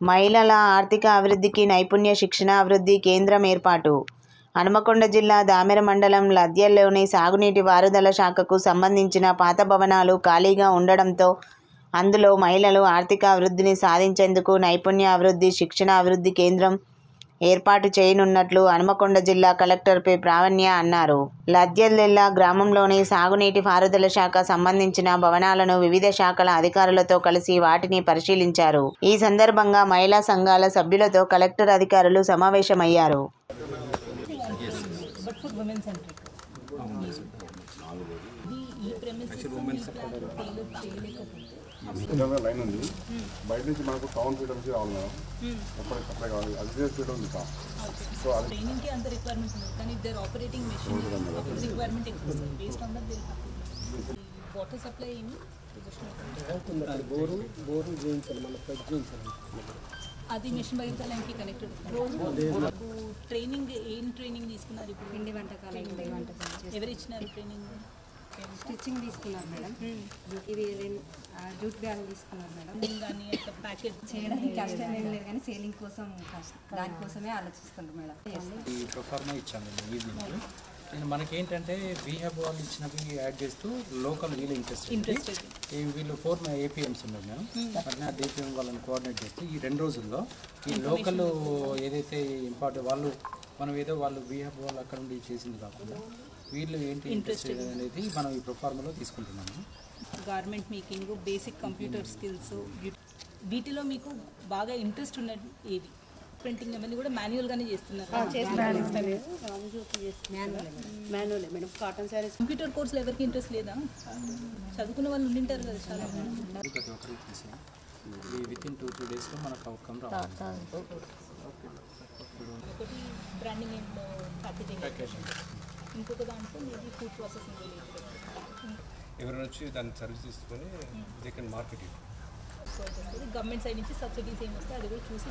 మహిళల ఆర్థిక అభివృద్ధికి నైపుణ్య శిక్షణ అభివృద్ధి కేంద్రం ఏర్పాటు. హనుమకొండ జిల్లా దామెర మండలం లద్యల్లోని సాగునీటి వారుదల శాఖకు సంబంధించిన పాత భవనాలు ఖాళీగా ఉండడంతో అందులో మహిళలు ఆర్థిక అభివృద్ధిని సాధించేందుకు నైపుణ్య అభివృద్ధి శిక్షణ అభివృద్ధి కేంద్రం ఏర్పాటు చేయనున్నట్లు హనుమకొండ జిల్లా కలెక్టర్ పి. ప్రావణ్య అన్నారు. లద్దెల్లెల్లా గ్రామంలోని సాగునీటి పారుదల శాఖ సంబంధించిన భవనాలను వివిధ శాఖల అధికారులతో కలిసి వాటిని పరిశీలించారు. ఈ సందర్భంగా మహిళా సంఘాల సభ్యులతో కలెక్టర్ అధికారులు సమావేశమయ్యారు. లైన్ ఉంది. బయట నుంచి మనకు టౌన్ ఫీడర్ నుంచి రావాలి మేడం అప్పుడు సప్లై కావాలి. అది ఫీడర్ ఉంది సో అది ట్రైనింగ్కి అంత రిక్వైర్మెంట్ ఉంది కానీ దేర్ ఆపరేటింగ్ మెషిన్ రిక్వైర్మెంట్ ఎక్కువ sir based on that water supply ఏమి? బోరు బోరు చేయించాలి మన ఫ్లడ్ చేయించాలి అది మిషన్ భగీరథకి కనెక్టెడ్ నాకు ట్రైనింగ్ ఏం ట్రైనింగ్ తీసుకున్నారు ఇప్పుడు? పిండి వంటకాలు పిండి వంటకాలు ఎవరు ఇచ్చినారు ట్రైనింగ్ స్టిచ్చింగ్ తీసుకున్నారు మేడం. ఇది జూట్ బ్యాగ్ తీసుకున్నారు మేడం. అట్లా ప్యాకెట్ చేయడానికి కష్టం ఏం లేదు కానీ సేలింగ్ కోసం దానికోసమే ఆలోచిస్తున్నారు మేడం. ఈ నేను మనకేంటంటే బీహాబ్ వాళ్ళు ఇచ్చినవి యాడ్ చేస్తూ లోకల్ వీళ్ళు ఇంట్రెస్ట్. ఈ వీళ్ళు ఫోర్ ఏపీఎంస్ ఉన్నారు మేము అట్లా ఆ డిపిఎం వాళ్ళని కోఆర్డినేట్ చేస్తూ ఈ రెండు రోజుల్లో ఈ లోకల్ ఏదైతే ఇంపార్టెంట్ వాళ్ళు మనం ఏదో వాళ్ళు బీహాబ్ వాళ్ళు అక్కడ నుండి చేసింది కాకుండా వీళ్ళు ఏంటి ఇంట్రెస్ట్ అనేది మనం ఈ ప్రొఫార్మాలో తీసుకుంటున్నాము garment making basic computer skills వీటిలో మీకు బాగా ఇంట్రెస్ట్ ఉన్నది ఏది? ప్రింటింగ్ అవన్నీ కూడా మాన్యువల్గానే చేస్తున్నారు. Manual madam cotton saris computer కోర్సులో ఎవరికి ఇంట్రెస్ట్ లేదా? చదువుకున్న వాళ్ళు ఉండింటారు కదా చాలా మంది. ప్రతి ఒక్కరికి విత్ ఇన్ టూ త్రీ డేస్లో మనకు అవుట్కమ్ రావాలి. ఒకటి బ్రాండింగ్ అండ్ ప్యాకేజింగ్ ఇంకొక దాంట్లో మేబీ ఫుడ్ ప్రాసెసింగ్ ఎవరైనా వచ్చి దాన్ని సర్వీస్ తీసుకొని they can market it government side నుంచి సబ్సిడీస్ ఏమి వస్తాయి అది కూడా చూసి